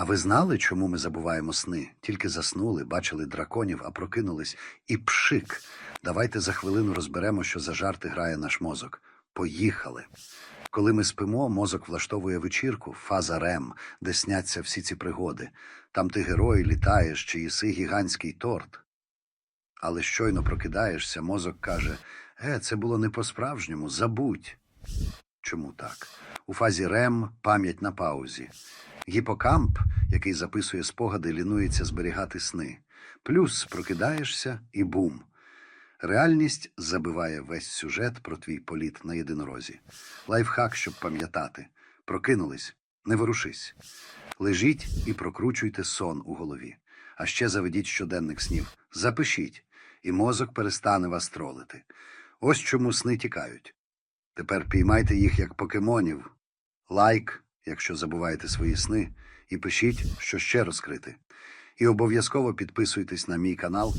А ви знали, чому ми забуваємо сни? Тільки заснули, бачили драконів, а прокинулись і пшик. Давайте за хвилину розберемо, що за жарти грає наш мозок. Поїхали. Коли ми спимо, мозок влаштовує вечірку, фаза РЕМ, де сняться всі ці пригоди. Там ти герой, літаєш чи їси гігантський торт. Але щойно прокидаєшся, мозок каже: Е, це було не по-справжньому, забудь. Чому так? У фазі РЕМ пам'ять на паузі. Гіпокамп, який записує спогади, лінується зберігати сни. Плюс прокидаєшся і бум. Реальність забиває весь сюжет про твій політ на єдинорозі. Лайфхак, щоб пам'ятати. Прокинулись, не ворушись. Лежіть і прокручуйте сон у голові. А ще заведіть щоденник снів. Запишіть, і мозок перестане вас тролити. Ось чому сни тікають. Тепер піймайте їх як покемонів. Лайк, якщо забуваєте свої сни, і пишіть, що ще розкрити. І обов'язково підписуйтесь на мій канал,